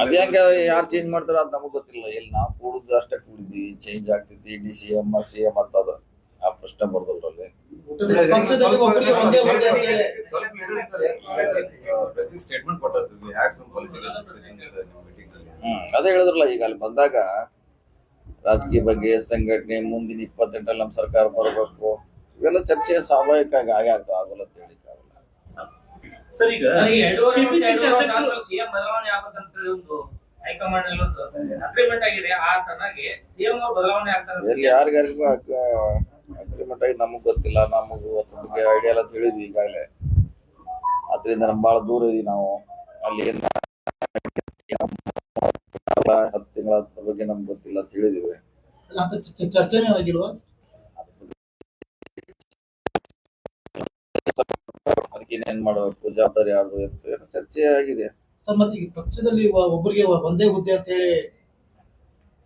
ಅದ್ ಹೆಂಗ ಯಾರು ಚೇಂಜ್ ಮಾಡ್ತಾರ ಅಂತ ನಮಗ್ ಗೊತ್ತಿಲ್ಲ. ಇಲ್ಲಿ ನಾವು ಕೂಡುದು ಅಷ್ಟೇ ಕೂಡಿದ್ವಿ. ಚೇಂಜ್ ಆಗ್ತೈತಿ D C M C M ಅಂತದ ಆ ಪ್ರಶ್ನೆ ಬರ್ದಲ್ರಲ್ಲಿ ಅಂತ ಹೇಳಿ. ಹ್ಮ್ ಅದೇ ಹೇಳಿದ್ರಲ್ಲ ಈಗ ಅಲ್ಲಿ ಬಂದಾಗ ರಾಜಕೀಯ ಬಗ್ಗೆ ಸಂಘಟನೆ ಮುಂದಿನ ಇಪ್ಪತ್ತೆಂಟಲ್ಲಿ ನಮ್ಮ ಸರ್ಕಾರ ಬರಬೇಕು. ಇವೆಲ್ಲ ಚರ್ಚೆ ಸ್ವಾಭಾವಿಕ ಆಗಿ ಆಗೋಲ್ಲ ಅಂತ ಆಗಲ್ಲ ಸರ್ ಈಗ ಅಧ್ಯಕ್ಷರು ಆದ್ಮೇಲೆ ಬದಲಾವಣೆ ಆಗಬೇಕಂತ ಒಂದು ಹೈಕಮಾಂಡ್ ಅಗ್ರಿಮೆಂಟ್ ಆಗಿದೆ. ಆ ಸಿಎಂ ಅವ್ರು ಬದಲಾವಣೆ ಆಗ್ತಾರೆ ಯಾರಿಗಾರಿಗೂ ಅಗ್ರಿಮೆಂಟ್ ಆಗಿ ನಮಗ್ ಗೊತ್ತಿಲ್ಲ. ನಮಗೂ ಅದ್ರ ಬಗ್ಗೆ ಐಡಿಯಾ ಎಲ್ಲ ತಿಳಿದ್ವಿ ಈಗಾಗಲೇ. ಅದರಿಂದ ನಮ್ ಬಹಳ ದೂರ ಇದೀವಿ ನಾವು. ಅಲ್ಲಿ ಏನ್ ಹತ್ತು ತಿಂಗಳ ಬಗ್ಗೆ ನಮ್ಗೆ ಗೊತ್ತಿಲ್ಲ ಅಂತ ಹೇಳಿದೀವಿ ಅಂತ ಚರ್ಚೆನೇ ಆಗಿಲ್ವಾ? ಅದಕ್ಕೆ ಏನ್ ಮಾಡಬೇಕು ಜವಾಬ್ದಾರಿ ಯಾರು ಅಂತ ಏನೋ ಚರ್ಚೆ ಆಗಿದೆ. ಸರ್ ಮತ್ತೆ ಈ ಪಕ್ಷದಲ್ಲಿ ಒಬ್ಬರಿಗೆ ಒಂದೇ ಹುದ್ದೆ ಅಂತ ಹೇಳಿ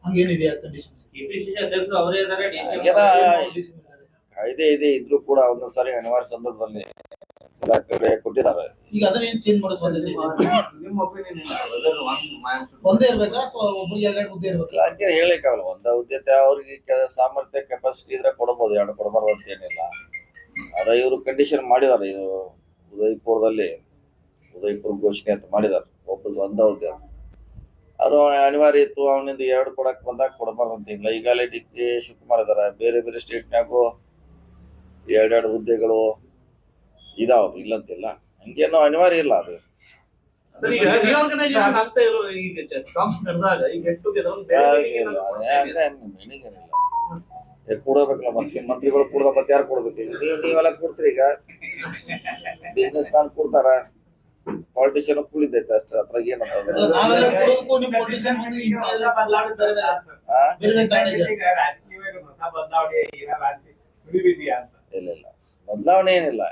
ಹಂಗೇನಿದೆಯಾ ಕಂಡೀಷನ್ಸ್ ಅವರೇ ಕಾಯ್ದೆ ಇದೆ ಇದ್ರೂ ಕೂಡ ಒಂದೊಂದ್ ಸಾರಿ ಅನಿವಾರ್ಯ ಸಂದರ್ಭದಲ್ಲಿ ಎಲ್ಲ ಕಡೆ ಕೊಟ್ಟಿದ್ದಾರೆ. ಈಗ ಅದನ್ನ ಏನ್ ಚೇಂಜ್ ಮಾಡೋ ಸಾಧ್ಯತೆ ಇದೆ ನಿಮ್ಮ ಒಪಿನಿಯನ್ ಒಂದೇ ಇರ್ಬೇಕಾ ಅಥವಾ ಒಬ್ಬರಿಗೆ ಎರಡೆರಡು ಹುದ್ದೆ ಇರ್ಬೇಕಾ? ಹಂಗೆ ಹೇಳಿಕ್ಕಾಗಲ್ಲ ಒಂದ ಉದ್ಯತೆ ಅವ್ರಿಗೆ ಸಾಮರ್ಥ್ಯ ಕೆಪಾಸಿಟಿ ಇದ್ರೆ ಕೊಡಬಹುದು ಎರಡು ಕೊಡಬಾರ್ದು ಅಂತ ಏನಿಲ್ಲ. ಆದ್ರೆ ಇವರು ಕಂಡೀಷನ್ ಮಾಡಿದಾರೆ ಇದು ಉದಯಪುರದಲ್ಲಿ ಉದಯಪುರ ಘೋಷಣೆ ಅಂತ ಮಾಡಿದಾರೆ. ಒಬ್ರಿಗೆ ಒಂದ ಹುದ್ದೆ ಅದು ಅವ್ರು ಅನಿವಾರ್ಯ ಇತ್ತು ಅವನಿಂದ ಎರಡು ಕೊಡಕ್ ಬಂದಾಗ ಕೊಡಬಾರ್ದು ಅಂತ ಇಲ್ಲ ಈಗಾಗಲೇ ಡಿ ಕೆ ಶಿವಕುಮಾರ್ ಇದಾರ ಬೇರೆ ಬೇರೆ ಸ್ಟೇಟ್ನಾಗೂ ಎರಡೆರಡು ಹುದ್ದೆಗಳು ಇದಾವ ಇಲ್ಲಂತಿಲ್ಲ. ಹಂಗೇನು ಅನಿವಾರ್ಯ ಇಲ್ಲ ಅದು. ಕೊಡಬೇಕಲ್ಲ ಮಂತ್ರಿ ಮಂತ್ರಿಗಳು ಕೂಡ ಮತ್ತೆ ಯಾರು ಕೊಡ್ಬೇಕು? ಈಗ ನೀವು ನೀವೆಲ್ಲ ಕೊಡ್ತೀರಿ ಈಗ. ಬಿಸ್ನೆಸ್ ಮ್ಯಾನ್ ಕೊಡ್ತಾರ. ಪಾಲಿಟಿಷಿಯನ್ ಕೂಡಿದೈತೆ ಅಷ್ಟೇ ಅದ್ರಾಗ ಏನು ಇಲ್ಲ ಇಲ್ಲ. ಬದಲಾವಣೆ ಏನಿಲ್ಲ.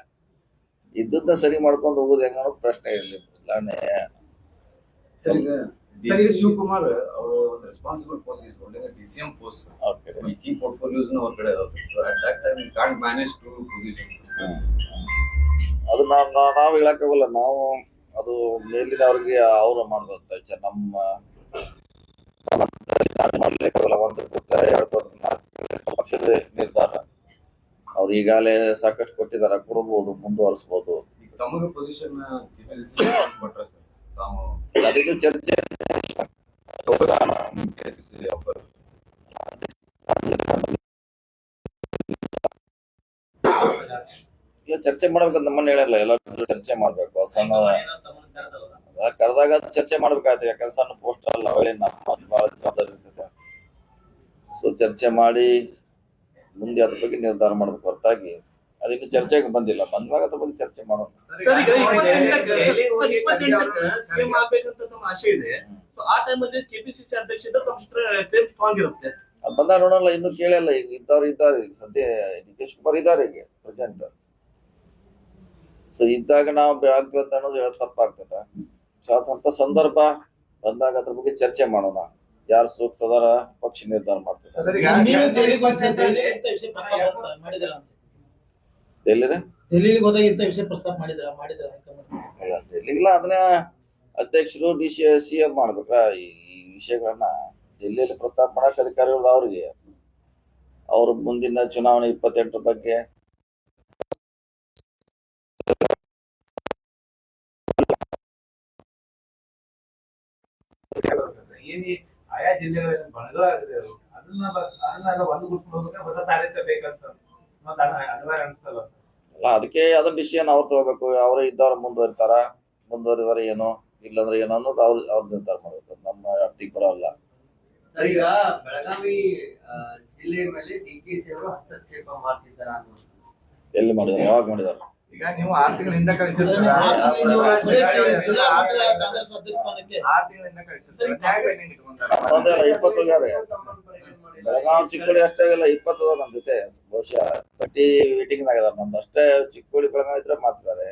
ಇದ್ದದ್ದ ಸರಿ ಮಾಡ್ಕೊಂಡು ಹೋಗೋದು ಹೆಂಗ ಪ್ರಶ್ನೆ ಇರಲಿ. ಬದಲಾವಣೆ ಶಿವಕುಮಾರ್ ಅವರು ಒಂದು ರೆಸ್ಪಾನ್ಸಿಬಲ್ ಪೋಸ್ಟ್ ಇಸ್ಕೊಂಡಿದ್ರೆ ಡಿ ಸಿ ಡಿಸಿಎಂ ಪೋಸ್ಟ್ ಈ ಕೀ ಪೋರ್ಟ್ಫೋಲಿಯೋಸ್ ಅವ್ರ ಕಡೆ ಇದಾವೆ so at that time can't manage two positions ಅದು ನಾವು ನಾವು ಹೇಳಕ್ಕಾಗಲ್ಲ ನಾವು ಅದು ಮೇಲಿನವ್ರಿಗೆ ಅವರು ಮಾಡುವಂತ ವಿಚಾರ. ನಮ್ಮ ಮಾಡ್ಲಿಕ್ಕಾಗಲ್ಲ ಒಂದು ಎರಡು ಪಕ್ಷದ ನಿರ್ಧಾರ ಅವ್ರು ಈಗಾಗಲೇ ಸಾಕಷ್ಟು ಕೊಟ್ಟಿದ್ದಾರೆ ಕೊಡಬಹುದು ಮುಂದುವರಿಸಬಹುದು ಅದಕ್ಕೆ ಚರ್ಚೆ ಈಗ ಚರ್ಚೆ ಮಾಡ್ಬೇಕಂತ ನಮ್ಮನ್ನ ಹೇಳಿಲ್ಲ ಎಲ್ಲರೂ ಚರ್ಚೆ ಮಾಡ್ಬೇಕು. ಸಣ್ಣ ಕರೆದಾಗ ಚರ್ಚೆ ಮಾಡ್ಬೇಕಾಯ್ತು ಯಾಕಂದ್ರೆ ಸಣ್ಣ ಪೋಸ್ಟ್ ಅಲ್ಲ ಅವಳಿ ನಮ್ಮ ಬಹಳ ಜವಾಬ್ದಾರಿ ಸೊ ಚರ್ಚೆ ಮಾಡಿ ಮುಂದೆ ಅದ್ರ ಬಗ್ಗೆ ನಿರ್ಧಾರ ಮಾಡ್ಬೇಕು ಹೊರತಾಗಿ. ಅದಿನ್ನು ಚರ್ಚೆಗೆ ಬಂದಿಲ್ಲ. ಬಂದಾಗ ಅದ್ರ ಬಗ್ಗೆ ಚರ್ಚೆ ಮಾಡೋಣ. ಬಂದಾಗ ನೋಡಲ್ಲ ಇನ್ನು ಕೇಳಲ್ಲ ಈಗ ಇದ್ದವ್ರು ಇದ್ದಾರೆ ಈಗ ಸದ್ಯ ಡಿ ಕೆ ಶಿವಕುಮಾರ್ ಇದ್ದಾರೆ ಈಗ ಪ್ರೆಸೆಂಟ್ ಸೊ ಇದ್ದಾಗ ನಾವು ಆಗ್ಬೇಕು ಅಂತ ಅನ್ನೋದು ಹೇಳೋದು ತಪ್ಪಾಗ್ತದ? ಸೊ ಅದಂತ ಸಂದರ್ಭ ಬಂದಾಗ ಅದ್ರ ಬಗ್ಗೆ ಚರ್ಚೆ ಮಾಡೋಣ. ಯಾರು ಸೂಕ್ತದಾರ ಪಕ್ಷ ನಿರ್ಧಾರ ಮಾಡ್ತಾರೆ ಅದನ್ನ ಅಧ್ಯಕ್ಷರು ಡಿ ಸಿ ಸಿ ಎಂ ಮಾಡ್ಬೇಕ್ರ? ಈ ಈ ವಿಷಯಗಳನ್ನ ಡೆಲ್ಲಿಯಲ್ಲಿ ಪ್ರಸ್ತಾಪ ಮಾಡಕ್ ಅಧಿಕಾರಿಗಳು ಅವ್ರಿಗೆ. ಅವ್ರ ಮುಂದಿನ ಚುನಾವಣೆ ಇಪ್ಪತ್ತೆಂಟರ ಬಗ್ಗೆ ಏನ್ ಆಯಾ ಜಿಲ್ಲೆಗಳ ಬಣಗಳಾಗಿದೆ ಅದು? ಅದನ್ನ ಅದನ್ನೆಲ್ಲ ಒಂದು ಗುಟ್ಟು ಹೋಗ್ಬೇಕು? ಹೊಸ ತಾರೀಕ ಬೇಕಂತ ಅನಿವಾರ್ಯ ಅನ್ಸಲ್ಲ? ಅಲ್ಲ ಅದಕ್ಕೆ ಅದನ್ನ ಡಿಸಿಷನ್ ಅವ್ರು ತಗೋಬೇಕು. ಅವರೇ ಇದ್ದವ್ರು ಮುಂದುವರಿತಾರ? ಮುಂದುವರಿದಾರ ಏನು? ಇಲ್ಲಂದ್ರೆ ಏನೋ ಅನ್ನೋದು ಅವ್ರು ಅವ್ರು ನಿರ್ಧಾರ ಮಾಡಬೇಕು. ನಮ್ಮ ವ್ಯಾಪ್ತಿಗೆ ಬರೋಲ್ಲ ಸರ್ ಈಗ ಬೆಳಗಾವಿ ಜಿಲ್ಲೆ ಮೇಲೆ ಡಿ ಕೆ ಸಿ ಅವರು ಹಸ್ತಕ್ಷೇಪ ಮಾಡ್ತಿದ್ದಾರೆ ಎಲ್ಲಿ ಮಾಡಿದಾರೆ ಯಾವಾಗ ಮಾಡಿದಾರೆ ಈಗ ನೀವು ಆರು ತಿಂಗಳ ಹಿಂದೆ ಕಳಿಸಿರ್ತೀರ. ಆರು ತಿಂಗಳು ಕಳಿಸಿರ್ತೀರ. ಬೆಳಗಾವಿ ಚಿಕ್ಕೋಡಿ ಅಷ್ಟೇ ಇಲ್ಲ ಇಪ್ಪತ್ತು ಜೊತೆ. ಬಹುಶಃ ಪಟ್ಟಿ ವೇಟಿಂಗ್ ಆಗಿದಾರೆ ನಮ್ದು ಅಷ್ಟೇ ಚಿಕ್ಕೋಡಿ ಬೆಳಗಾವಿ ಇದ್ರೆ ಮಾತಾರೆ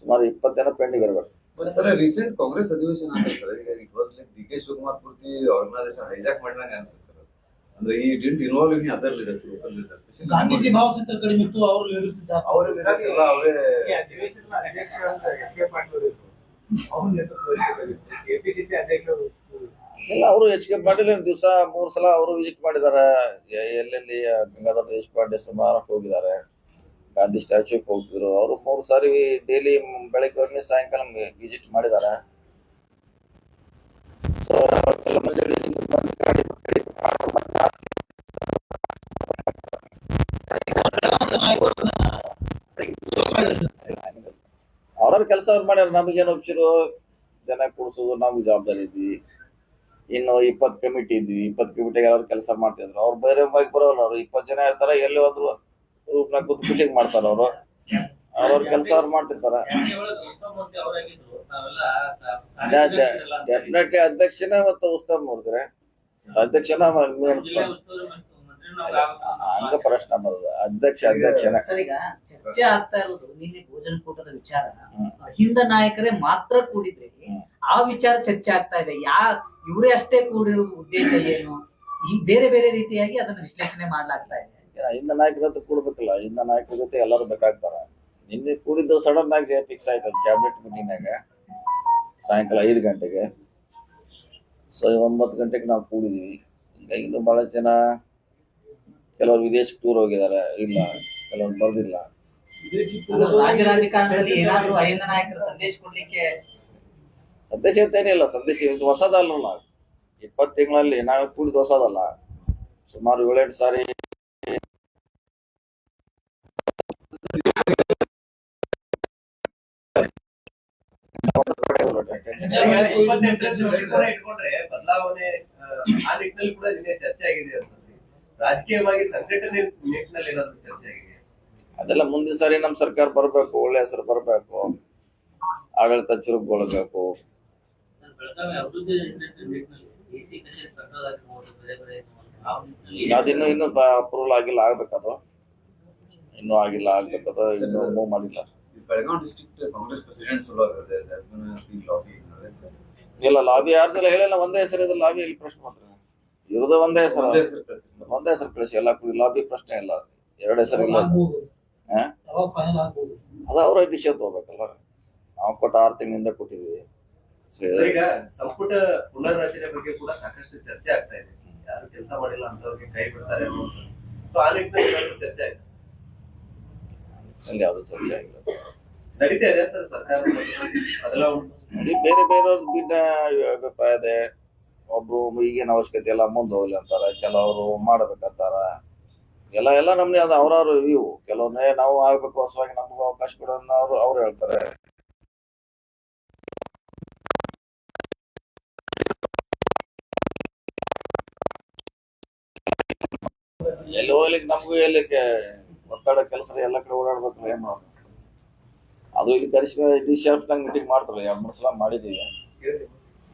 ಸುಮಾರು ಇಪ್ಪತ್ತು ಜನ ಪೆಂಡಿಂಗ್ ಇರ್ಬೇಕು. ಸರ್ ರೀಸೆಂಟ್ ಕಾಂಗ್ರೆಸ್ ಅಧಿವೇಶನ ಅಂತ ಸರ್. ಈಗ it was like D K Shivakumar ಪೂರ್ತಿ ಆರ್ಗನೈಸೇಷನ್ ಹೈಜಾಕ್ ಮಾಡಿದಂಗೆ ಅನ್ಸುತ್ತೆ ಸರ್. ಅಂದ್ರೆ ಈ didn't involve in other leaders local leaders Gandhiji ಭಾವಚಿತ್ರ ಕಡಿಮೆ ಇತ್ತು ಅವರು ಲೀಡರ್ಸ್ ಜಾಸ್ತಿ. ಅವರ ಲೀಡರ್ಸ್ ಎಲ್ಲ ಅವರೇ ಈ ಅಧಿವೇಶನದ ಅಧ್ಯಕ್ಷ ಅಂತ ಎಸ್ ಕೆ ಪಾಟೀಲ್ ಅವರು. ಅವ್ರ ನೇತೃತ್ವದಲ್ಲಿ ಅಧ್ಯಕ್ಷರು ಇಲ್ಲ ಅವರು ಎಚ್ ಕೆ ಪಾಟೀಲ್ ದಿವಸ ಮೂರು ಸಲ ಅವರು ವಿಸಿಟ್ ಮಾಡಿದ್ದಾರೆ ಎಲ್ಲೆಲ್ಲಿ ಗಂಗಾಧರ ದೇಶಪಾಂಡೆ ಸುಮಾರು ಹೋಗಿದ್ದಾರೆ. ಗಾಂಧಿ ಸ್ಟ್ಯಾಚ್ಯೂಗೆ ಹೋಗ್ತಿದ್ರು. ಅವರು ಮೂರು ಸಾರಿ ಡೈಲಿ ಬೆಳಗ್ಗೆ ಹೋಗಿ ಸಾಯಂಕಾಲ ವಿಸಿಟ್ ಮಾಡಿದ್ದಾರೆ. ಸೊ ಕೆಲ ಅವ್ರವ್ರ ಕೆಲಸ ಅವ್ರು ಮಾಡ್ಯಾರ ನಮಗೇನು ಒಪ್ಸಿರು? ಜನ ಕೂಡ್ಸೋದು, ನಮ್ಗೆ ಜವಾಬ್ದಾರಿ ಇದ್ವಿ ಇನ್ನು ಇಪ್ಪತ್ ಕಮಿಟಿ ಇದ್ವಿ ಇಪ್ಪತ್ ಕಮಿಟಿಗೆ ಅವ್ರ ಕೆಲಸ ಮಾಡ್ತಿದ್ರು, ಅವ್ರು ಬೇರೆ ಬಾಗಿ ಬರೋಲ್ಲ ಅವ್ರು. ಇಪ್ಪತ್ ಜನ ಇರ್ತಾರ, ಎಲ್ಲಿ ಹೋದ್ರು ಗ್ರೂಪ್ನಾಗ ಕೂತ್ ಮೀಟಿಂಗ್ ಮಾಡ್ತಾರ ಅವರು. ಅವ್ರವ್ರ ಕೆಲಸ ಅವ್ರು ಮಾಡ್ತಿರ್ತಾರ. ಡೆಫಿನೆಟ್ಲಿ ಅಧ್ಯಕ್ಷನ ಮತ್ತೆ ಉಸ್ತಮ್ ನೋಡಿದ್ರೆ ಅಧ್ಯಕ್ಷನ ಹಂಗ ಪ್ರಶ್ನೆ ಬರೋದು. ಅಧ್ಯಕ್ಷ ಅಧ್ಯಕ್ಷನ. ಸರ್ ಈಗ ಚರ್ಚೆ ಆಗ್ತಾ ಇರೋದು ನಿನ್ನೆ ಭೋಜನ ಕೂಟದ ವಿಚಾರ. ಅಹಿಂದ ನಾಯಕರೇ ಮಾತ್ರ ಕೂಡಿದ್ರೆ ಆ ವಿಚಾರ ಚರ್ಚೆ ಆಗ್ತಾ ಇದೆ. ಯಾ ಇವರೇ ಅಷ್ಟೇ ಕೂಡಿರೋದು ಉದ್ದೇಶ ಏನು? ಈ ಬೇರೆ ಬೇರೆ ರೀತಿಯಾಗಿ ಅದನ್ನ ವಿಶ್ಲೇಷಣೆ ಮಾಡ್ಲಾಗ್ತಾ ಇದೆ. ಅಹಿಂದ ನಾಯಕರ ಹತ್ರ ಕೂಡ್ಬೇಕಲ್ಲ. ಅಹಿಂದ ನಾಯಕರ ಜೊತೆ ಎಲ್ಲರೂ ಬೇಕಾಗ್ತಾರ. ನಿನ್ನೆ ಕೂಡಿದ್ದು ಸಡನ್ ಆಗಿ ಫಿಕ್ಸ್ ಆಯ್ತು. ಕ್ಯಾಬಿನೆಟ್ ಮೀಟಿಂಗ್ನಾಗ ಸಾಯಂಕಾಲ ಐದು ಗಂಟೆಗೆ. ಸೊ ಒಂಬತ್ತು ಗಂಟೆಗೆ ನಾವು ಕೂಡಿದೀವಿ. ಈಗ ಇನ್ನು ಬಹಳ ಜನ ಕೆಲವರು ವಿದೇಶಕ್ಕೆ ಟೂರ್ ಹೋಗಿದ್ದಾರೆ ಇಲ್ಲ ಕೆಲವರು ಬರ್ದಿಲ್ಲ. ಅದು ರಾಜ್ಯ ರಾಜಕಾರಣದಲ್ಲಿ ಏನಾದ್ರೂ ಅಹಿಂದ ನಾಯಕರ ಸಂದೇಶ ಕೊಡ್ಲಿಕ್ಕೆ ಸಂದೇಶ ಅಂತ ಏನಿಲ್ಲ ಸಂದೇಶ ಇದು ಹೊಸದಲ್ಲ ಇಪ್ಪತ್ತು ತಿಂಗಳಲ್ಲಿ ನಾವು ಕೂಡಿದ್ದು ಹೊಸದಲ್ಲ. ಸುಮಾರು ಏಳೆಂಟು ಸಾರಿ ಬದಲಾವಣೆ ಆ, ನಿಟ್ಟಿನಲ್ಲಿ ಕೂಡ ನಿನ್ನೆ ಚರ್ಚೆ ಆಗಿದೆ ಅಂತಂದ್ರೆ ರಾಜಕೀಯವಾಗಿ ಸಂಘಟನೆ ನಿಟ್ಟಿನಲ್ಲಿ ಏನಾದ್ರು ಚರ್ಚೆ ಆಗಿದೆ? ಅದೆಲ್ಲ ಮುಂದಿನ ಸಾರಿ ನಮ್ಮ ಸರ್ಕಾರ ಬರಬೇಕು ಒಳ್ಳೆ ಹೆಸರು ಬರಬೇಕು ಆಡಳಿತ ಚುರುಕುಗೊಳ್ಬೇಕು. ಅದಿನ್ನೂ ಇನ್ನೂ ಅಪ್ರೂವಲ್ ಆಗಿಲ್ಲ ಆಗ್ಬೇಕದು. ಇನ್ನೂ ಆಗಿಲ್ಲ ಆಗ್ಬೇಕದು ಇನ್ನೂ ಮೂವ್ ಮಾಡಿಲ್ಲ. ಬೆಳಗಾವಿ ಡಿಸ್ಟ್ರಿಕ್ಟ್ ಕಾಂಗ್ರೆಸ್ ಪ್ರೆಸಿಡೆಂಟ್ ಇಲ್ಲ ಲಾಬಿ ಯಾರ್ದಿಲ್ಲ ಹೇಳಿಲ್ಲ ಒಂದೇ ಹೆಸರಿದ್ರೆ ಲಾಬಿ ಇಲ್ಲಿ ಪ್ರಶ್ನೆ ಮಾತ್ರ ಇರೋದು ಒಂದೇ ಹೆಸರು. ಒಂದೇ ಹೆಸರು ಕಳಿಸಿ. ಎಲ್ಲ ಕೂಡಿ ಲಾಬಿ ಪ್ರಶ್ನೆ ಇಲ್ಲ. ಎರಡು ಹೆಸರು ಇಲ್ಲ. ಅದ ಅವ್ರ ವಿಷಯ ತಗೋಬೇಕಲ್ಲ. ನಾವು ಕೊಟ್ಟ ಆರು ತಿಂಗಳಿಂದ ಕೊಟ್ಟಿದ್ದೀವಿ. ಈಗ ಸಂಪುಟ ಪುನರ್ರಚನೆ ಬಗ್ಗೆ ಕೂಡ ಸಾಕಷ್ಟು ಚರ್ಚೆ ಆಗ್ತಾ ಇದೆ. ಯಾರು ಕೆಲಸ ಮಾಡಿಲ್ಲ ಅಂತವ್ರಿಗೆ ಕೈ ಬಿಡ್ತಾರೆ ಸೊ ಆ ನಿಟ್ಟಿನಲ್ಲಿ ಚರ್ಚೆ ಆಯ್ತು? ಯಾವುದು ಚರ್ಚೆ ಆಗಿಲ್ಲ. ನಡೀತಾ ಇದೆ ಸರ್ ಸರ್ಕಾರ ಬೇರೆ ಬೇರೆಯವ್ರ ಭಿನ್ನ ಅಭಿಪ್ರಾಯ ಇದೆ. ಒಬ್ರು ಈಗಿನ ಅವಶ್ಯಕತೆ ಎಲ್ಲ ಮುಂದೆ ಹೋಗ್ಲಿ ಅಂತಾರ, ಕೆಲವರು ಮಾಡ್ಬೇಕಂತಾರ. ಎಲ್ಲ ಎಲ್ಲ ನಮ್ನೆ ಅದ ಅವ್ರವ್ರ ಇವು. ಕೆಲವೊಮ್ಮೆ ನಾವು ಆಗ್ಬೇಕು ಹೊಸವಾಗಿ ನಮಗೂ ಅವಕಾಶ ಕೊಡೋಣ ಅವ್ರು ಅವ್ರು ಹೇಳ್ತಾರೆ. ಎಲ್ಲಿ ಹೋಗ್ಲಿಕ್ಕೆ ನಮಗೂ ಎಲ್ಲಿ ಒತ್ತಡ ಕೆಲಸ ಎಲ್ಲ ಕಡೆ ಓಡಾಡ್ಬೇಕು ಏನ್ ಮಾಡೋದು ಅದು ಇಲ್ಲಿ ಕರಿಸಿ ಡಿ ಮೀಟಿಂಗ್ ಮಾಡ್ತಾರೆ ಎರಡು ಮೂರು ಸಲ ಮಾಡಿದೀವಿ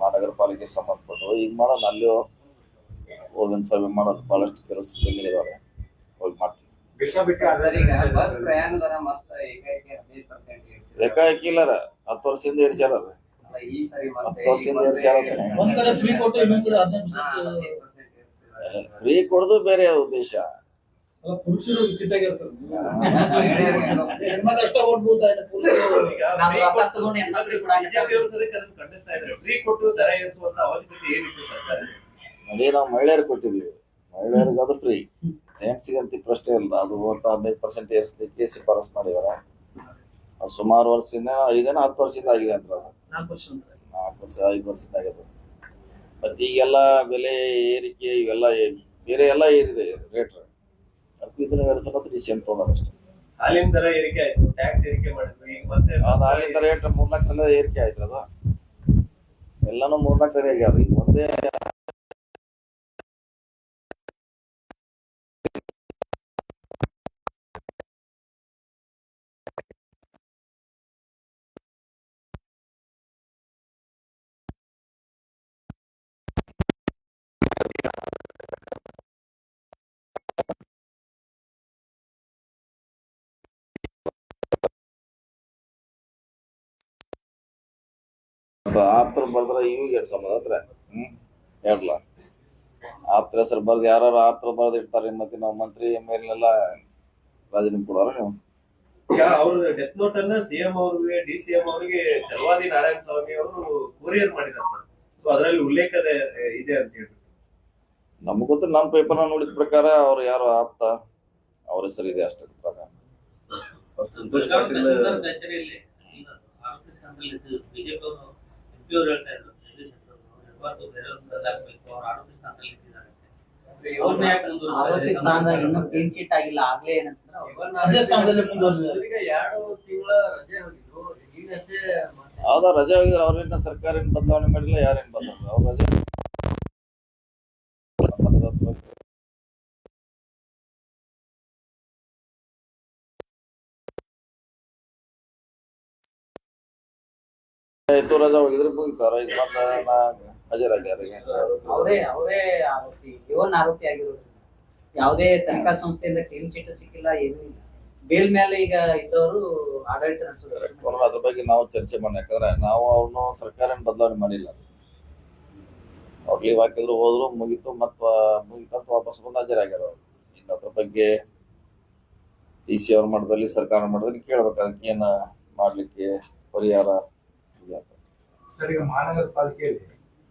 ಮಹಾನಗರ ಪಾಲಿಕೆ ಸಂಬಂಧಪಟ್ಟು. ಈಗ ಮಾಡೋಣ ಅಲ್ಲಿ ಹೋಗಿನ ಸಭೆ ಮಾಡೋದು ಬಹಳಷ್ಟು ಕೆಲಸ ಇದಾವೆ ಹೋಗಿ ಮಾಡ್ತೀವಿ. ಏಕಾಏಕಿ ಇಲ್ಲಾರ ಹತ್ತು ವರ್ಷದಿಂದ ಇರ್ಸ್ಯಾರ ಈ ಸರಿ ಹತ್ತು ವರ್ಷದಿಂದ ಇರ್ಸ್ಯಾರ ಫ್ರೀ ಕೊಡೋದು ಬೇರೆ ಉದ್ದೇಶ. ಪುರುಷರು ವಿಸಿಟ್ ಆಗ್ಯಾರ ಸರ್ ಹೆಣ್ಮಕ್ಳು ಅಷ್ಟೇ ಕೊಡ್ಬೋದು ಆಯ್ತು ಪುರುಷರು? ನಾವು ರೊಕ್ಕ ತಗೊಂಡು ಹೆಣ್ಮಕ್ಳಿಗೆ ಕೊಡಾಕತ್ತಾರ. ಖಂಡಿಸ್ತಾ ಇದ್ದಾರೆ. ಫ್ರೀ ಕೊಟ್ಟು ದರ ಏರಿಸುವಂತ ಅವಶ್ಯಕತೆ ಏನಿತ್ತು ಸರ್ಕಾರ? ನೋಡಿ ನಾವು ಮಹಿಳೆಯರಿಗೆ ಕೊಟ್ಟಿದೀವಿ ಮಹಿಳೆಯರಿಗೆ ಅದು ಫ್ರೀ ಜೆಂಟ್ಸ್ಗಂತ ಅಂತ ಪ್ರಶ್ನೆ ಇಲ್ಲ. ಅದು ಒಂದು ಹದಿನೈದು ಪರ್ಸೆಂಟ್ ಏರಿಸಲಿಕ್ಕೆ ಶಿಫಾರಸ್ ಮಾಡಿದಾರ ಅದು ಸುಮಾರು ವರ್ಷದಿಂದ ಐದೇನ ಹತ್ತು ವರ್ಷದಿಂದ ಆಗಿದೆ ಅಂತ ಅದು. ನಾಲ್ಕು ವರ್ಷ ಐದು ವರ್ಷದಿಂದ ಆಗಿದೆ. ಮತ್ತೆ ಈಗೆಲ್ಲ ಬೆಲೆ ಏರಿಕೆ ಇವೆಲ್ಲ ಏ- ಬೇರೆ ಎಲ್ಲ ಏರಿದೆ ರೇಟ್ ಇದನ್ನ ಡಿಸಿಷನ್ ಹಾಲಿನ ದರ ಏರಿಕೆ ಆಯ್ತು ಟ್ಯಾಕ್ಸ್ ಏರಿಕೆ ಮಾಡಿದ್ರು ಈಗ ಮತ್ತೆ ಅದು ದರ ರೇಟ್ ಮೂರ್ನಾಲ್ಕು ಸಲ ಏರಿಕೆ ಆಯ್ತು ಅದು. ಎಲ್ಲಾನು ಮೂರ್ನಾಲ್ಕು ಸರಿ ಆಗ್ಯಾವ ಈಗ ಒಂದೇ ಆಪ್ತರ ಬರ್ದ್ರ ಇವ್ ಎರಡು ಸಂಬಂಧ ಹತ್ರ ಹ್ಮ್. ಹೇಳ್ಲ? ಆಪ್ತರ ಹೆಸರು ಬರ್ದು ಯಾರು ಆಪ್ತರ ಬರ್ದು ಇಡ್ತಾರೆ ಮತ್ತೆ ನಾವು ಮಂತ್ರಿ ಎಂ ಎಲ್ ಎಲ್ಲ ರಾಜೀನಾಮೆ ಕೊಡೋರ ನೀವು? ಅವ್ರ ಡೆತ್ ನೋಟ್ ಅನ್ನ ಸಿಎಂ ಅವ್ರಿಗೆ ಡಿ ಸಿ ಅವರಿಗೆ ಚಲವಾದಿ ನಾರಾಯಣ ಸ್ವಾಮಿ ಅವರು ಕೊರಿಯರ್ ಮಾಡಿದಂತ ಸೊ ಅದರಲ್ಲಿ ಉಲ್ಲೇಖ ಇದೆ ಅಂತ ಹೇಳಿ ನಮ್ಗೆ ಗೊತ್ತು ನಮ್ಮ ನ ನೋಡಿದ ಪ್ರಕಾರ ಅವ್ರು ಯಾರು ಆಪ್ತ? ಅವ್ರ ಹೆಸರು ಇದೆ ಅಷ್ಟೇ ಪ್ರಕಾರ. ಸಂತೋಷ್ ಪಾಟೀಲ್ ಅವರು ಹೇಳ್ತಾ ಇದ್ರು ಆರೋಪಿ ಸ್ಥಾನದಲ್ಲಿ ಇನ್ನೂ ಕ್ಲೀನ್ ಚಿಟ್ ಆಗಿಲ್ಲ ಆಗ್ಲೇ ಏನಂತಂದ್ರೆ ರಜೆ ಹೋಗಿದ್ರೆ ಅವ್ರೇನ ಸರ್ಕಾರ ಏನ್ ಬದಲಾವಣೆ ಮಾಡಿಲ್ಲ ಯಾರೇನ್ ಬದಲಾವಣೆ? ಅವ್ರ ರಜೆ ಆಯ್ತು ರಜಾ ಹೋಗಿದ್ರೆ ಮುಗಿತಾರ ಈಗ ಬಂದ ನಾ ಹಾಜರಾಗ್ಯಾರ ಅವರೇ ಅವರೇ ಆರೋಪಿ ಇವನ್ ಆರೋಪಿ ಆಗಿರೋದ್ರಿಂದ. ಯಾವುದೇ ತನಿಖಾ ಸಂಸ್ಥೆಯಿಂದ ಕ್ಲೀನ್ ಚಿಟ್ ಸಿಕ್ಕಿಲ್ಲ ಏನೂ ಇಲ್ಲ. ಬೇಲ್ ಮೇಲೆ ಈಗ ಇದ್ದವರು ಆಡಳಿತ ನಡೆಸೋದು ಅದ್ರ ಬಗ್ಗೆ ನಾವು ಚರ್ಚೆ ಮಾಡಿ ಯಾಕಂದ್ರೆ ನಾವು ಅವ್ರನ್ನ ಸರ್ಕಾರ ಏನ್ ಬದಲಾವಣೆ ಮಾಡಿಲ್ಲ. ಅವ್ರು ಲೀವ್ ಹಾಕಿದ್ರು ಹೋದ್ರು ಮುಗೀತು ಮತ್ತ ಮುಗಿತು ಅಂತ ವಾಪಸ್ ಬಂದು ಹಾಜರಾಗ್ಯಾರ ಅವ್ರು. ಇನ್ನು ಅದ್ರ ಬಗ್ಗೆ ಡಿ ಸಿ ಅವ್ರ ಮಟ್ಟದಲ್ಲಿ ಸರ್ಕಾರ ಮಟ್ಟದಲ್ಲಿ ಕೇಳ್ಬೇಕು ಅದಕ್ಕೆ ಏನ ಮಾಡ್ಲಿಕ್ಕೆ ಪರಿಹಾರ. ಸರ್ ಈಗ ಮಹಾನಗರ ಪಾಲಿಕೆಯಲ್ಲಿ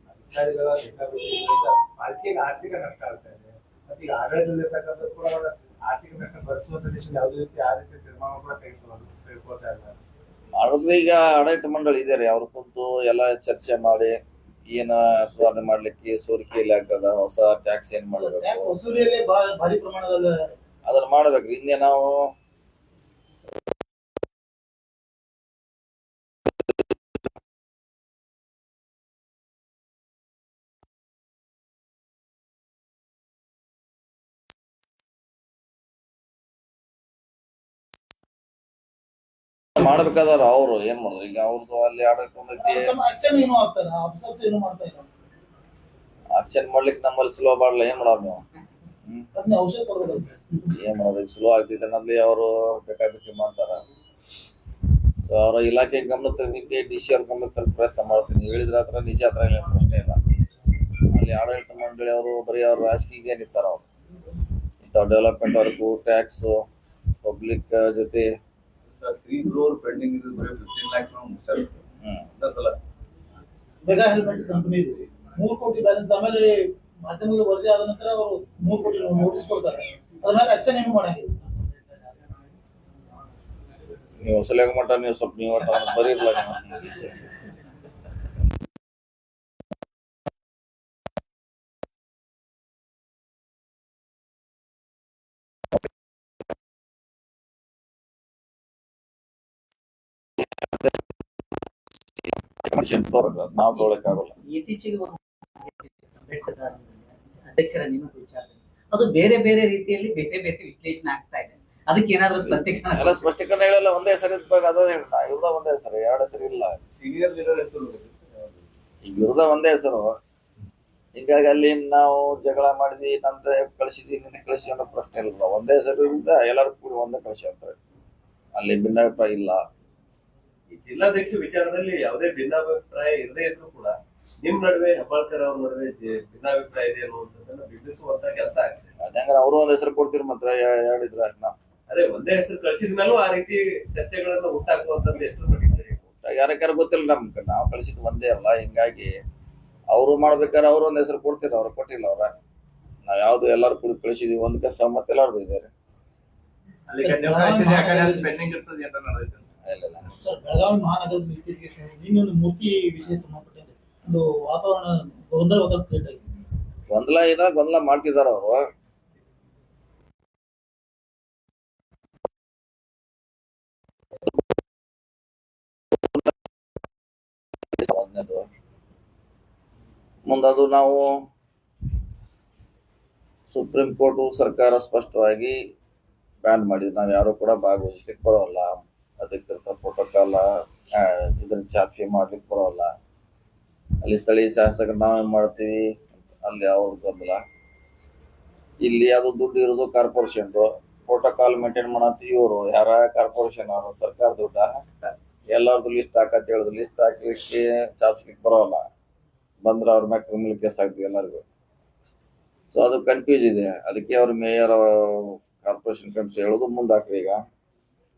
ಅಧಿಕಾರಿಗಳ ಬೇಕಾಬಿಟ್ಟಿಯಿಂದ ಪಾಲಿಕೆಗೆ ಆರ್ಥಿಕ ನಷ್ಟ ಆಗ್ತಾ ಇದೆ. ಮತ್ತೆ ಈಗ ಆಡಳಿತದಲ್ಲಿರ್ತಕ್ಕಂಥ ಕೂಡ ಅವರ ಆರ್ಥಿಕ ನಷ್ಟ ಭರಿಸುವಂತ ದಿಶೆಯಲ್ಲಿ ಯಾವುದೇ ರೀತಿ ಆ ರೀತಿ ತೀರ್ಮಾನ ಕೂಡ ತೆಗೆದುಕೊಳ್ಳೋದು ತೆಗೆದುಕೊಳ್ತಾ ಇಲ್ಲ. ಮಾಡಿದ್ರೆ ಈಗ ಆಡಳಿತ ಮಂಡಳಿ ಇದಾರೆ ಅವ್ರು ಕುಂತು ಎಲ್ಲ ಚರ್ಚೆ ಮಾಡಿ ಏನ ಸುಧಾರಣೆ ಮಾಡ್ಲಿಕ್ಕೆ ಸೋರಿಕೆ ಎಲ್ಲಿ ಆಗ್ತದ ಹೊಸ ಟ್ಯಾಕ್ಸ್ ಏನ್ ಟ್ಯಾಕ್ಸ್ ಮಾಡ್ಬೇಕು ಅದನ್ನ ಮಾಡ್ಬೇಕ್ರಿ ಹಿಂದೆ ನಾವು ಮಾಡ್ಬೇಕಾದ್ರ ಅವ್ರು ಏನ್ ಮಾಡಿದ್ರು ಈಗ ಅವ್ರದ್ದು ಅಲ್ಲಿ ಆಡಳಿತ ಆಪ್ಷನ್ ಆಕ್ಷನ್ ಏನು ಆಗ್ತಾರೆ ಆಫೀಸರ್ಸ್ ಏನು ಮಾಡ್ತಾ ಇಲ್ಲ ಆಕ್ಷನ್ ಮಾಡ್ಲಿಕ್ಕೆ ನಮ್ಮಲ್ಲಿ ಸುಲಭ ಮಾಡಲ್ಲ ಏನ್ ಮಾಡೋರು ನೀವು? ಏನ್ ಮಾಡೋದು? ಈಗ ಸುಲಭ ಆಗ್ತಿದ್ರೆ ಅನ್ನೋದ್ಲಿ ಅವರು ಬೇಕಾಬಿಟ್ಟಿ ಮಾಡ್ತಾರ. ಸೊ ಅವರ ಇಲಾಖೆ ಗಮನ ತರಲಿಕ್ಕೆ ಡಿ ಸಿ ಅವ್ರ ಗಮನ ತರಲಿಕ್ಕೆ ಪ್ರಯತ್ನ ಮಾಡ್ತೀನಿ. ಹೇಳಿದ್ರ ಹತ್ರ ನಿಜ ಹತ್ರ ಇಲ್ಲ ಪ್ರಶ್ನೆ ಇಲ್ಲ. ಅಲ್ಲಿ ಆಡಳಿತ ಮಂಡಳಿ ಅವರು ಬರೀ ಅವ್ರ ರಾಜಕೀಯ ನಿಂತಾರ ಅವ್ರು. ಇಂಥ ಡೆವಲಪ್ಮೆಂಟ್ ವರ್ಕು ಟ್ಯಾಕ್ಸ್ ಪಬ್ಲಿಕ್ ಜೊತೆ ತ್ರೀ ಕ್ರೋರ್ ಪೆಂಡಿಂಗ್ ಇದು ಬರೀ ಫಿಫ್ಟೀನ್ ಲ್ಯಾಕ್ಸ್ ನಾವು ಸಲ ಮೆಗಾ ಹೆಲ್ಮೆಟ್ ಕಂಪನಿ ಇದೆ. ಮೂರು ಕೋಟಿ ಬ್ಯಾಲೆನ್ಸ್ ಆಮೇಲೆ ಮಾಧ್ಯಮಗಳಿಗೆ ವರದಿ ಆದ ನಂತರ ಅವರು ಮೂರು ಕೋಟಿ ನೋಟಿಸ್ ಕೊಡ್ತಾರೆ. ಅದ್ರ ಮೇಲೆ ಆಕ್ಷನ್ ಏನು ಮಾಡಂಗಿಲ್ಲ ನೀವು ಸಲಹೆ ಮಟ್ಟ ನೀವು ಸ್ವಲ್ಪ ನೀವು ಒಟ್ಟ ಬರೀರ್ಲ ನೀವು ನಾವು ತೊಗೊಳಕ್ಕಾಗಲ್ಲ ಇತ್ತೀಚೆಗೆ ಒಂದು ಬೆಟ್ಟದ ಅಧ್ಯಕ್ಷರ ನೇಮಕ ವಿಚಾರ ಅದು ಬೇರೆ ಬೇರೆ ರೀತಿಯಲ್ಲಿ ಬೇರೆ ಬೇರೆ ವಿಶ್ಲೇಷಣೆ ಆಗ್ತಾ ಇದೆ. ಅದಕ್ಕೆ ಏನಾದ್ರೂ ಸ್ಪಷ್ಟೀಕರಣ ಎಲ್ಲ ಸ್ಪಷ್ಟೀಕರಣ ಹೇಳಲ್ಲ ಒಂದೇ ಹೆಸರು ಇದ್ದಾಗ ಅದ ಹೇಳ್ತಾ ಇವ್ರದ ಒಂದೇ ಹೆಸರು ಎರಡು ಹೆಸರು ಇಲ್ಲ. ಸೀನಿಯರ್ ಲೀಡರ್ ಹೆಸರು ಈಗ ಇವ್ರದ ಒಂದೇ ಹೆಸರು. ಹಿಂಗಾಗಿ ಅಲ್ಲಿ ನಾವು ಜಗಳ ಮಾಡಿದ್ವಿ ನಂತರ ಕಳಿಸಿದ್ವಿ ನಿನ್ನೆ ಕಳಿಸಿ ಅನ್ನೋ ಪ್ರಶ್ನೆ ಇಲ್ಲ. ಒಂದೇ ಹೆಸರು ಇರಿಂದ ಎಲ್ಲರೂ ಕೂಡಿ ಒಂದೇ ಕಳಿಸಿ ಅಂತಾರೆ. ಅಲ್ಲಿ ಭಿನ್ನಾಭಿಪ್ರಾಯ ಇಲ್ಲ. ಈ ಜಿಲ್ಲಾಧ್ಯಕ್ಷ ವಿಚಾರದಲ್ಲಿ ಯಾವುದೇ ಭಿನ್ನಾಭಿಪ್ರಾಯ ಇರದೇ ಇದ್ರು ಕೂಡ ನಿಮ್ ನಡುವೆ ಹೆಬ್ಬಾಳ್ಕರ್ ಅವ್ರ ನಡುವೆ ಭಿನ್ನಾಭಿಪ್ರಾಯ ಇದೆ ಅನ್ನುವಂಥದ್ದನ್ನ ಬಿಂಬಿಸುವಂತ ಕೆಲಸ ಆಗ್ತದೆ ಅದಂಗ ಅವರು ಒಂದ್ ಹೆಸರು ಕೊಡ್ತೀರಿ ಮಾತ್ರ ಹೇಳಿದ್ರ ಅದೇ ಒಂದೇ ಹೆಸರು ಕಳಿಸಿದ ಮೇಲೂ ಆ ರೀತಿ ಚರ್ಚೆಗಳನ್ನ ಉಂಟಾಕುವಂತದ್ದು ಎಷ್ಟು ಮಟ್ಟಿಗೆ ಸರಿ ಯಾರಕ್ಕಾರ ಗೊತ್ತಿಲ್ಲ ನಮ್ಗೆ ನಾವು ಕಳಿಸಿದ ಒಂದೇ ಅಲ್ಲ ಹಿಂಗಾಗಿ ಅವರು ಮಾಡ್ಬೇಕಾದ್ರೆ ಅವ್ರು ಒಂದ್ ಹೆಸರು ಕೊಡ್ತಿಲ್ಲ ಅವ್ರ ಕೊಟ್ಟಿಲ್ಲ ಅವ್ರ. ನಾವ್ ಯಾವ್ದು ಎಲ್ಲಾರು ಕೂಡ ಕಳಿಸಿದ್ವಿ ಒಂದ್ ಕೆಲಸ ಮತ್ತೆ ಎಲ್ಲಾರ್ದು ಇದಾರೆ. ಅಲ್ಲಿ ಪೆಂಡಿಂಗ್ ಇರ್ತದೆ ನಡೆದೈತೆ ಬೆಳಗಾವಿ ಮಹಾನಗರದಲ್ಲಿ ಇತ್ತೀಚೆಗೆ ಸರ್ ಇನ್ನೊಂದು ಮೂರ್ತಿ ವಿಷಯ ಸಂಬಂಧಪಟ್ಟಂತೆ ಒಂದು ವಾತಾವರಣ ಗೊಂದಲ ಏನ ಗೊಂದಲ ಮಾಡ್ತಿದಾರ ಅವರು. ಮುಂದದು ನಾವು ಸುಪ್ರೀಂ ಕೋರ್ಟ್ ಸರ್ಕಾರ ಸ್ಪಷ್ಟವಾಗಿ ಬ್ಯಾನ್ ಮಾಡಿದ್ವಿ ನಾವು ಯಾರು ಕೂಡ ಭಾಗವಹಿಸ್ಲಿಕ್ಕೆ ಬರೋಲ್ಲ. ಅಧಿಕೃತ ಪ್ರೋಟೋಕಾಲ ಇದನ್ನ ಚಾಪಿ ಮಾಡ್ಲಿಕ್ಕೆ ಬರೋಲ್ಲ. ಅಲ್ಲಿ ಸ್ಥಳೀಯ ಶಾಸಕರು ನಾವೇನ್ ಮಾಡ್ತೀವಿ? ಅಲ್ಲಿ ಅವ್ರ ಗಮಲ ಇಲ್ಲಿ ಅದು ದುಡ್ಡು ಇರೋದು ಕಾರ್ಪೊರೇಷನ್ ಪ್ರೋಟೋಕಾಲ್ ಮೇಂಟೈನ್ ಮಾಡತ್ತಿ ಇವರು. ಯಾರ ಕಾರ್ಪೊರೇಷನ್ ಅವರು? ಸರ್ಕಾರ ದುಡ್ಡ. ಎಲ್ಲಾರ್ದು ಲಿಸ್ಟ್ ಹಾಕತ್ ಹೇಳುದು. ಲಿಸ್ಟ್ ಹಾಕ್ಲಿಕ್ಕೆ ಚಾಪ್ಸ್ಲಿಕ್ಕೆ ಬರೋಲ್ಲ. ಬಂದ್ರ ಅವ್ರ ಮ್ಯಾಗ ಕ್ರಿಮಿನಲ್ ಕೇಸ್ ಆಗ್ತೀವಿ ಎಲ್ಲರಿಗೂ. ಸೊ ಅದು ಕನ್ಫ್ಯೂಸ್ ಇದೆ. ಅದಕ್ಕೆ ಅವ್ರ ಮೇಯರ್ ಕಾರ್ಪೊರೇಷನ್ ಕನ್ಸ್ ಹೇಳೋದು ಮುಂದಾಕ್ರಿ ಈಗ.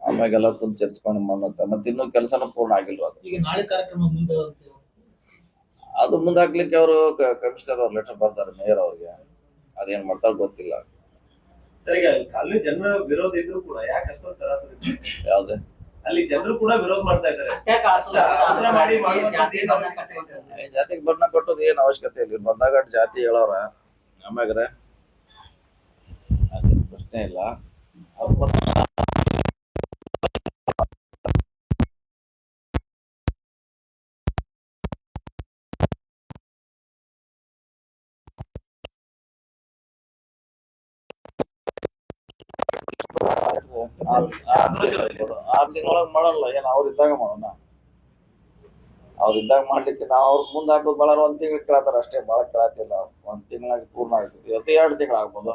ಆಮ್ಯಾಗೆಲ್ಲ ಕುಂತ್ ಚರ್ಚ್ಕೊಂಡು ಮಾಡಂತ ಮತ್ತೆ ಇನ್ನೂ ಕೆಲಸನ ಪೂರ್ಣ ಆಗಿಲ್ವ ಅದು? ಈಗ ನಾಳೆ ಕಾರ್ಯಕ್ರಮ ಮುಂದೆ ಅದು ಮುಂದಾಕ್ಲಿಕ್ಕೆ ಅವರು ಕಮಿಷನರ್ ಅವ್ರು ಲೆಟರ್ ಬರ್ತಾರೆ ಮೇಯರ್ ಅವ್ರಿಗೆ. ಅದೇನ್ ಮಾಡ್ತಾರೆ ಗೊತ್ತಿಲ್ಲ. ಸರ್ ಈಗ ಅಲ್ಲಿ ಜನರ ವಿರೋಧ ಇದ್ರು ಕೂಡ ಯಾಕೆ ಅಷ್ಟೊಂದು ತರಾತುರಿ ಯಾವ್ದೇ? ಅಲ್ಲಿ ಜನರು ಕೂಡ ವಿರೋಧ ಮಾಡ್ತಾ ಇದ್ದಾರೆ. ಜಾತಿಗೆ ಬಣ್ಣ ಕೊಟ್ಟೋದು ಏನ್ ಅವಶ್ಯಕತೆ ಇಲ್ಲ. ಬಂದಾಗ ಜಾತಿ ಹೇಳೋರ ಆಮ್ಯಾಗ್ರೆ ಅದೇನ್ ಪ್ರಶ್ನೆ ಇಲ್ಲ. ಅವ್ರ್ ಆರ್ ತಿಂಗಳೊಳಗೆ ಮಾಡಲ್ಲ, ಏನ್ ಅವ್ರ ಇದ್ದಾಗ ಮಾಡೋಣ? ಅವ್ರ ಇದ್ದಾಗ ಮಾಡ್ಲಿಕ್ಕೆ ನಾವು ಅವ್ರ ಮುಂದೆ ಹಾಕೋದು ಭಾಳ ಒಂದ್ ತಿಂಗಳು ಕೇಳತ್ತಾರ ಅಷ್ಟೇ, ಬಹಳ ಕೇಳತ್ತಿಲ್ಲ ಒಂದ್ ತಿಂಗಳಾಗಿ ಪೂರ್ಣ ಆಗ್ತದೆ. ಇವತ್ತು ಎರಡು ತಿಂಗಳು ಆಗ್ಬೋದು.